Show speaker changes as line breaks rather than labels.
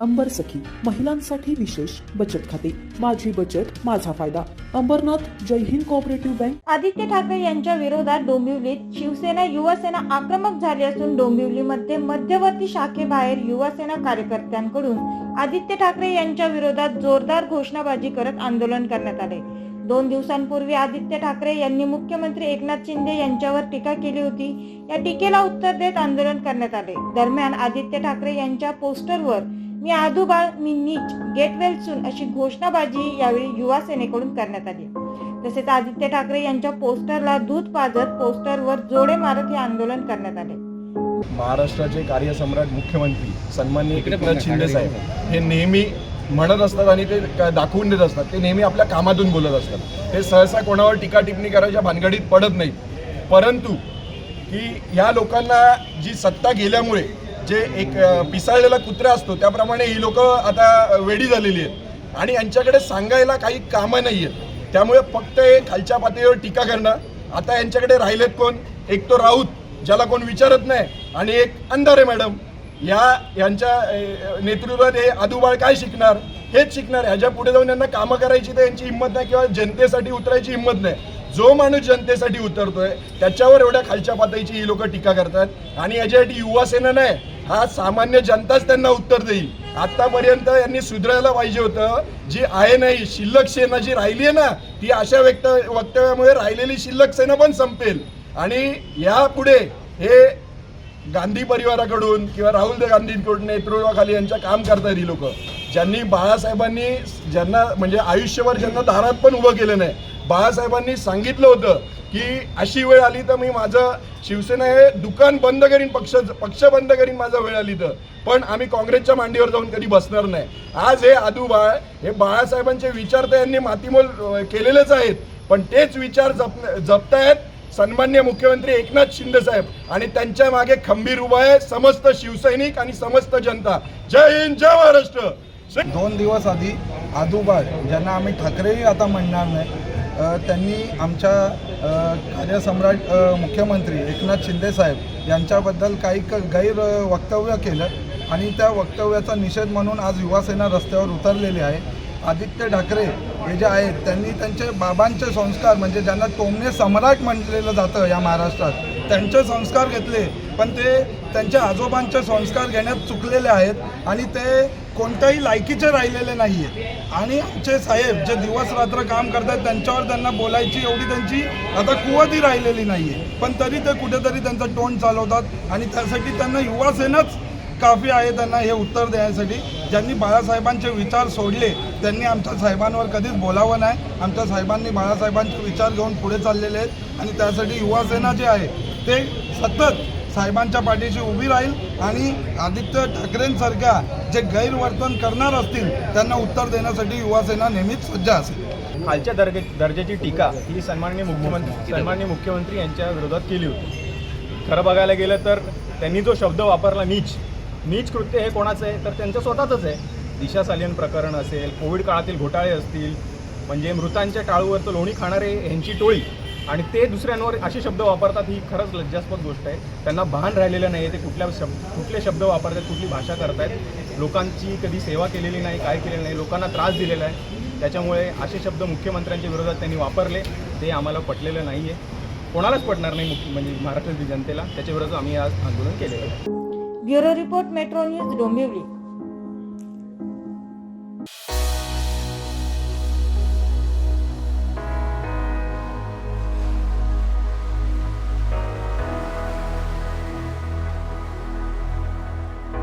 अंबर सखी महिलांसाठी विशेष बचत खाते. माझी बचत माझा फायदा. अंबरनाथ जय हिंद कोऑपरेटिव्ह बँक
आदित्य ठाकरे यांच्या विरोधात डोंबिवलीत शिवसेना युवासेना आक्रमक झाली असून डोंबिवलीमध्ये मध्यवर्ती शाखेबाहेर युवासेना कार्यकर्त्यांकडून आदित्य ठाकरे यांच्या विरोधात जोरदार घोषणाबाजी करत आंदोलन करण्यात आले. दोन दिवसांपूर्वी आदित्य ठाकरे यांनी मुख्यमंत्री एकनाथ शिंदे यांच्यावर टीका केली होती. या टीकेला उत्तर देत आंदोलन करण्यात आले. दरम्यान आदित्य ठाकरे यांच्या पोस्टरवर मी आधुबाळ मी नीच गेट वेल सून अशी घोषणाबाजी यावेळी युवा सेनेकडून करण्यात आली. तसेच आदित्य ठाकरे यांच्या पोस्टरला दूध पाजत पोस्टरवर जोडे मारत हे आंदोलन करण्यात आले.
महाराष्ट्राचे कार्यसम्राट मुख्यमंत्री सन्माननीय एकनाथ शिंदे साहेब हे नेहमी म्हणत असतात आणि ते दाखवून देत असतात. ते नेहमी आपल्या कामातून बोलत असतात. ते सहसा कोणावर टीका टिप्पणी करायच्या भानगडीत पडत नाही परंतु की ह्या लोकांना जी सत्ता गेल्यामुळे जे एक पिसाळलेला कुत्रा असतो त्याप्रमाणे ही लोक आता वेडी झालेली आहेत. आणि यांच्याकडे सांगायला काही कामं नाही आहेत त्यामुळे फक्त हे खालच्या पातळीवर टीका करणं. आता यांच्याकडे राहिलेत कोण? एक तो राऊत ज्याला कोण विचारत नाही. आणि एक अंधारे मॅडम या यांच्या नेतृत्वात हे आदुबाळ काय शिकणार? हेच शिकणार. ह्याच्या पुढे जाऊन यांना कामं करायची तर यांची हिंमत नाही किंवा जनतेसाठी उतरायची हिंमत नाही. जो माणूस जनतेसाठी उतरतोय त्याच्यावर एवढ्या खालच्या पातळीची ही लोक टीका करतात. आणि याच्यासाठी युवा सेना नाही. हा सामान्य जनताच त्यांना उत्तर देईल. आतापर्यंत यांनी सुधारायला पाहिजे होतं. जी आहे नाही शिल्लक सेना जी राहिली आहे ना ती अशा व्यक्त वक्तव्यामुळे राहिलेली शिल्लक सेना पण संपेल. आणि यापुढे हे गांधी परिवाराकडून किंवा राहुल गांधींकडून नेतृत्वाखाली यांच्या काम करतात ही लोक. ज्यांनी बाळासाहेबांनी ज्यांना म्हणजे आयुष्यभर ज्यांना दारात पण उभं केलं नाही. बाळासाहेबांनी सांगितलं होतं की अशी वेळ आली तर मी माझं शिवसेना हे दुकान बंद करीन पक्ष पक्ष बंद करीन माझा वेळ आली तर. पण आम्ही काँग्रेसच्या मांडीवर जाऊन कधी बसणार नाही. आज हे आदूबाळ हे बाळासाहेबांचे विचार तर यांनी मातीमोल केलेलेच आहेत. पण तेच विचार जप जपतायत सन्मान्य मुख्यमंत्री एकनाथ शिंदे साहेब. आणि त्यांच्या मागे खंबीर उभा आहे समस्त शिवसैनिक आणि समस्त जनता. जय हिंद जय महाराष्ट्र.
दोन दिवस आधी आदुबाळ ज्यांना आम्ही ठाकरेही आता म्हणणार नाही त्यांनी आमच्या कार्यसम्राट मुख्यमंत्री एकनाथ शिंदे साहेब यांच्याबद्दल काही क गैर वक्तव्य केलं आणि त्या वक्तव्याचा निषेध म्हणून आज युवासेना रस्त्यावर उतरलेली आहे. आदित्य ठाकरे हे जे आहेत त्यांनी त्यांचे बाबांचे संस्कार म्हणजे ज्यांना टोमणे सम्राट म्हटलेलं जातं या महाराष्ट्रात त्यांचे संस्कार घेतले पण ते त्यांच्या आजोबांचे संस्कार घेण्यात चुकलेले आहेत आणि ते कोणत्याही लायकीचे राहिलेले नाही आहेत आणि आमचे साहेब जे दिवस रात्र काम करतात त्यांच्यावर त्यांना बोलायची एवढी त्यांची आता कुवतही राहिलेली नाही आहे पण तरी ते कुठेतरी त्यांचं टोन चालवतात आणि त्यासाठी त्यांना युवासेनाच काफी आहे त्यांना हे उत्तर देण्यासाठी. ज्यांनी बाळासाहेबांचे विचार सोडले त्यांनी आमच्या साहेबांवर कधीच बोलावं नाही. आमच्या साहेबांनी बाळासाहेबांचे विचार घेऊन पुढे चाललेले आहेत आणि त्यासाठी युवासेना जे आहे ते सतत साहेबांच्या पाठीशी उभी राहील आणि आदित्य ठाकरेंसारख्या जे गैरवर्तन करणार असतील त्यांना उत्तर देण्यासाठी युवासेना नेहमीच सज्ज असेल.
खालच्या दर्जे दर्जाची टीका ही सन्माननीय मुख्यमंत्री सन्माननीय मुख्यमंत्री यांच्या विरोधात केली होती. खरं बघायला गेलं तर त्यांनी जो शब्द वापरला नीच. नीच कृत्य हे कोणाचं आहे? तर त्यांचं स्वतःच आहे. दिशा सालियन प्रकरण असेल कोविड काळातील घोटाळे असतील म्हणजे मृतांच्या टाळूवरचं लोणी खाणारे यांची टोळी. आणि ते दुसऱ्यांवर असे शब्द वापरतात ही खरंच लज्जास्पद गोष्ट आहे. त्यांना भान राहिलेलं नाही ते कुठल्या शब्द कुठले शब्द वापरतात कुठली भाषा करतायत. लोकांची कधी सेवा केलेली नाही काय केलेलं नाही लोकांना त्रास दिलेला आहे. त्याच्यामुळे असे शब्द मुख्यमंत्र्यांच्या विरोधात त्यांनी वापरले. ते आम्हाला पटलेलं नाही आहे कोणालाच पटणार नाही मुख्य म्हणजे महाराष्ट्रातील जनतेला. त्याच्या विरोधात आम्ही आज आंदोलन केलेलं आहे.
Bureau report metro news Dombivli.